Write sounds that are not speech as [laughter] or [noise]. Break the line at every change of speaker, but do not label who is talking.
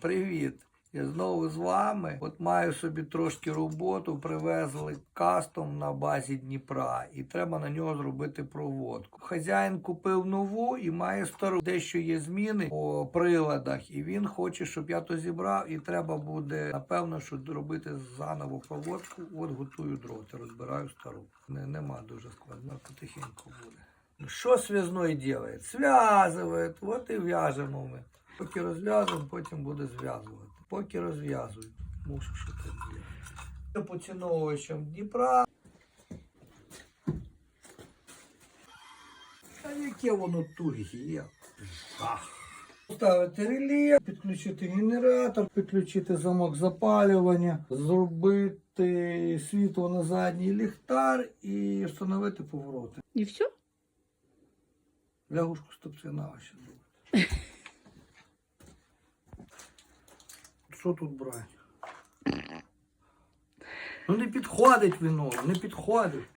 Привіт! Я знову з вами. От маю собі трошки роботу, привезли кастом на базі Дніпра, і треба на нього зробити проводку. Хазяїн купив нову і має стару. Дещо є зміни по приладах, і він хоче, щоб я то зібрав, і треба буде напевно, що робити заново проводку. От готую дроти, розбираю стару. Не, нема дуже складно, потихеньку буде. Що связной делает? Связывает. Вот і в'яжемо ми. Поки розв'язуємо, потім буде зв'язувати. Поки розв'язую. Мушу що так робити. Поціновувачем Дніпра. Та яке воно туге. Жах. Поставити реле, підключити генератор, підключити замок запалювання, зробити світло на задній ліхтар і встановити повороти.
І все?
Лягушку стопсинава ще зробити. [laughs] Що тут брати? Ну не підходить вино, не підходить.